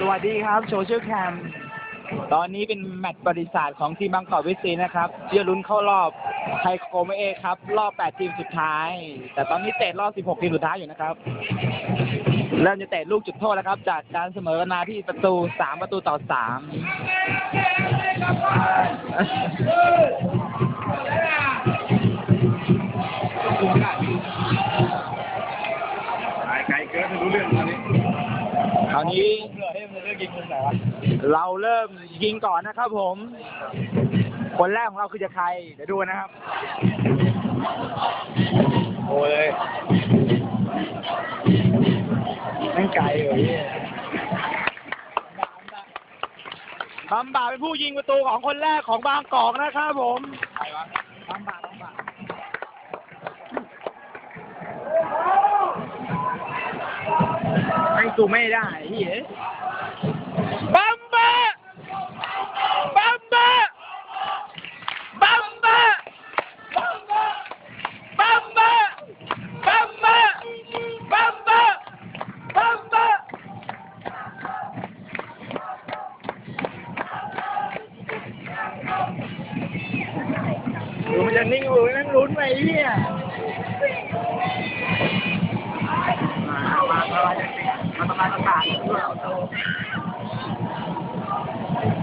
สวัสดีครับโซเชียลแคมตอนนี้เป็นแมตช์บริษัทของทีมบางกอกวิซีนะครับเพื่อลุ้นเข้ารอบไทยโคมเอครับ รอบ 8 ทีมสุดท้าย แต่ตอนนี้เตะรอบ 16 ทีมสุดท้ายอยู่นะครับ เริ่มจะเตะลูกจุดโทษแล้วครับ จากการเสมอกันมาที่ประตู 3 ประตูต่อไกลไกลเกินไม่รู้เรื่องตอนนี้3คราวนี้ เราเริ่มยิงก่อนนะครับผม คนแรกของเราคือจะใคร เดี๋ยวดูนะครับ โอ้ยนั่งไกลเลยพี่บำบาเป็นผู้ยิงประตูของคนแรกของบางกอกนะครับผมใครวะบำบาบำบาไม่สู้ไม่ได้เฮ้ยบำบาบำบาบำบาบำบาบำบาบำบา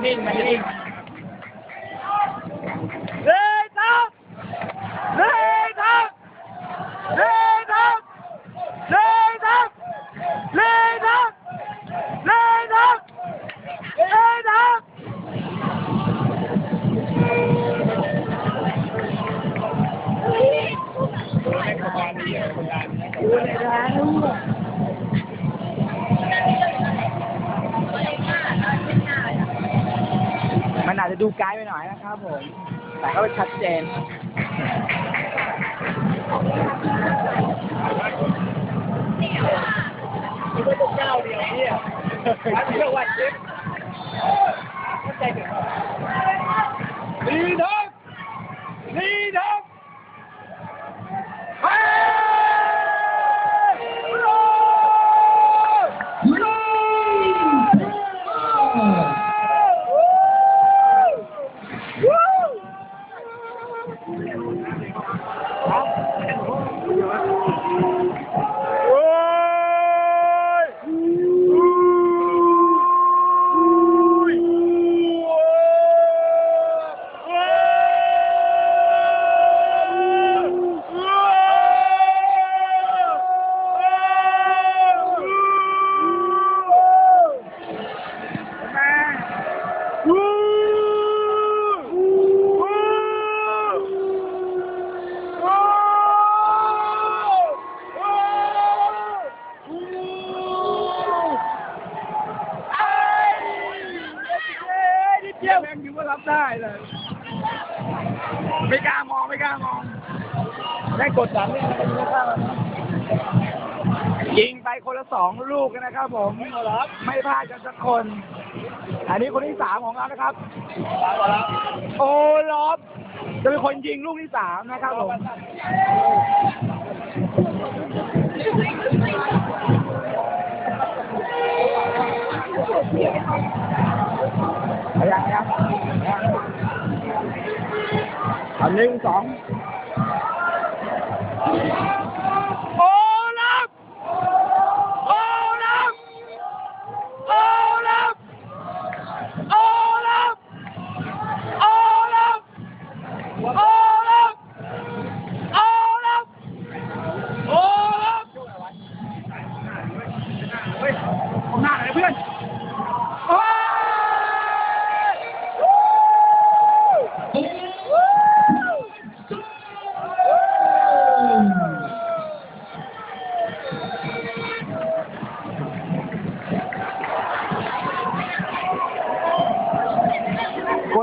แหมไม่นิ่งไม่นิ่งเลยครับเไกลไปหน่อยนะครับผม แต่ก็ชัดเจนนี่ก็ต้องก้าวเดียวเนี่ยร้านเที่ยววันเจ็บเข้าใจถึงดีทักดีทั Hả? ไม่กล้ามองไม่กล้ามองแม่งกดดันนี่นไม่เข้ายิงไปคนละสองลูกนะครับ ผมไม่พลาดกันสักคน อันนี้คนที่สามของเรานะครับ โอลอฟจะเป็นคนยิงลูกที่สามนะครับผม lên con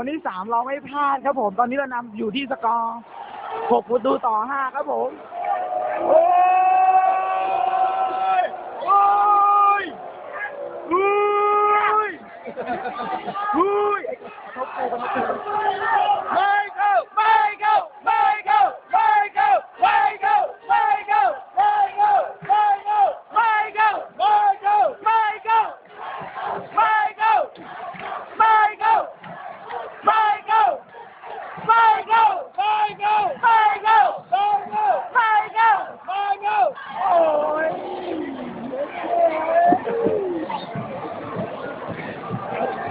คนที่สามเราไม่พลาดครับผม ตอนนี้เรานำอยู่ที่สกอร์หกประตูต่อห้าครับผมโอ้ยโอ้ยอุ้ยอุ้ยเฮ้ย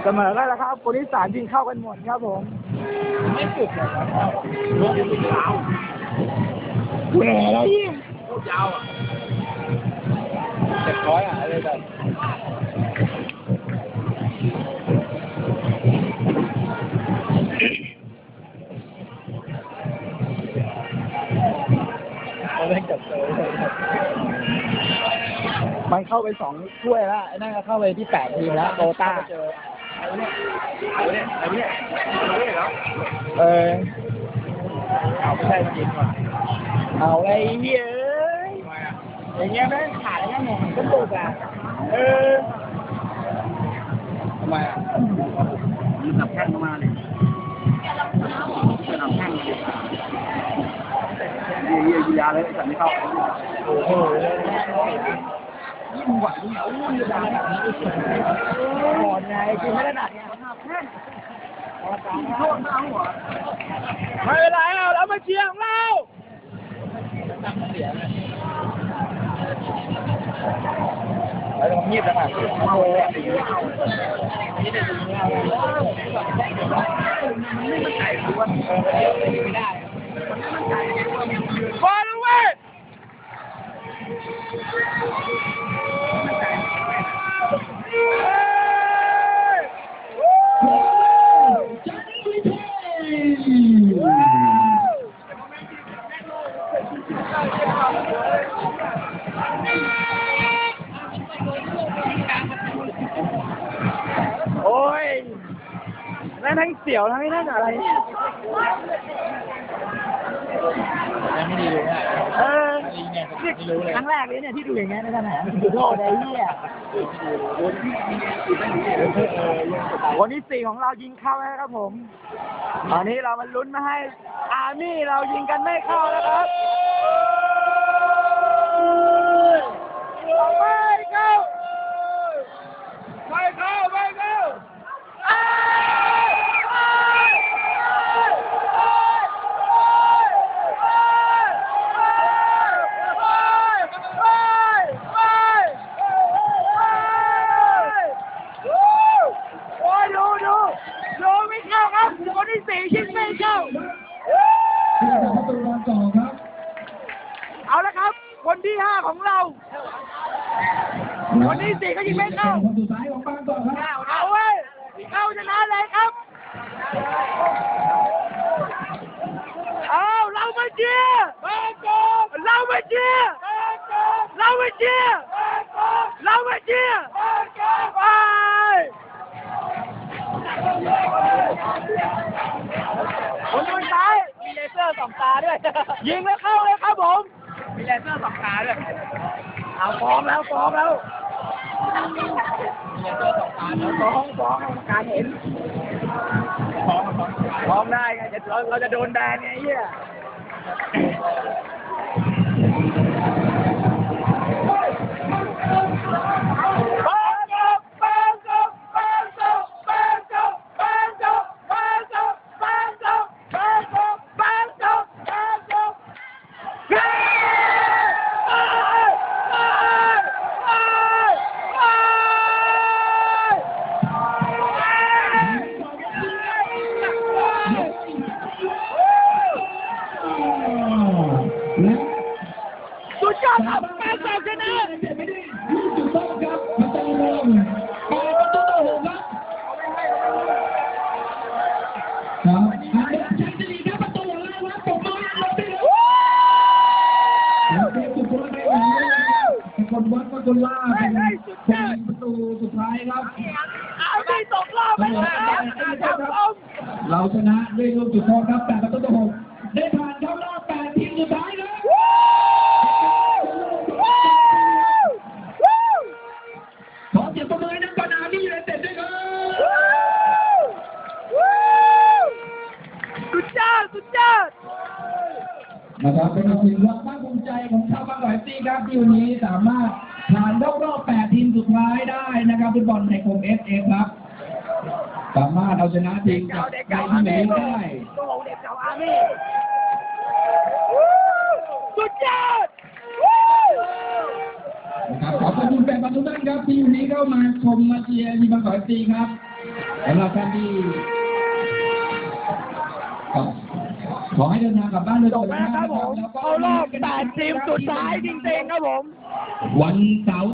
สมอกันแล้วครับคนที่สามยิงเข้ากันหมดครับผม ไม่สุดเลยครับลูกยาวแหวแล้วยิงลูกยาวอะเจ็ดร้อยอะอะไรแบบมันเข้าไปสองถ้วยแล้วไอ้นั่นก็เข้าไปที่แปดทีมแล้วโตต้า เออเอาไม่ใช่จริงว่ะเอาอะไรเยอ้ยอย่างเงี้ยแม่งขาดแล้วแม่งก็ตุกอะเออทำไมอะมันหนับแข้งมาเลยหนับแข้งเลยเยี่ยยาเลยแต่ไม่เข้าโอ้โห ยิ่งหวังเหนียวมุ่นดาก่อนไงคือไม่ได้หนักไงโทษมาหัวไม่เป็นไรเราเรามาเชียร์ของเราแล้วเงียบจังหวะโอ้ย โอ้ยนั่นทั้งเสียวทั้งนั่นอะไร ครั้งแรกเลยเนี่ยที่ดูอย่างเงี้ยในสนามโทษไอ้เหี้ยวันที่สี่ของเรายิงเข้าแล้วครับผม ตอนนี้เรามาลุ้นมาให้อาร์มี่เรายิงกันไม่เข้าแล้วครับไม่เข้า ที่ห้าของเราคนที่สี่ก็ยิงไม่เข้าคนสุดท้ายของบางกอกครับเอาเว้ยเข้าชนะเลยครับเอาเรามาเชียร์เรามาเชียร์เรามาเชียร์เรามาเชียร์ไปคนสุดท้ายมีเลเซอร์สองตาด้วย ยิงแล้วเข้าเลยครับผม มีเลเซอร์สองตาด้วยเอาฟ้องแล้วฟ้องแล้วฟ้องฟ้องให้กรรมการเห็นฟ้องฟ้องฟ้องได้ไงจะเราเราจะโดนแบนไงไอ้เหี้ย คนวัดว่าคนล่าเป็นเป็นประตูสุดท้ายครับ เอาไปตกรอบไปแล้วครับผมเราชนะด้วยลูกจุดโทษครับแปดประตูต่อหกได้ผ่านเข้ารอบแปดทีมสุดท้ายครับขอเสียงปรบมือให้นักบอลอาร์มี่ยูไนเต็ดด้วยครับสุดยอดสุดยอดนะครับเป็นอีกหนึ่งความภาคภูมิใจของชาวบางกอกเอฟซีครับที่วันนี้สามารถ ผ่านรอบรอบแปดทีมสุดท้ายได้นะครับฟุตบอลในกรมเอฟเอครับ สามารถเอาชนะทีมจากเด็กไทเก่ายอาที่ร์ไหนมี่ได้โอ้โหเด็กเก่าอาร์มี่สุดยอดนะครับขอบคุณแฟนบอลทุกท่านครับที่วันนี้เข้ามาชมมาเชียร์ทีมบางกอกเอฟซีครับสำหรับท่านที่ขอขอให้เดินทางกลับบ้านโดยจสบวัสแล้วดิครับผมแล้วก็เข้ารอบแปดทีมสุดท้ายจริงๆครับผม วันเสาร์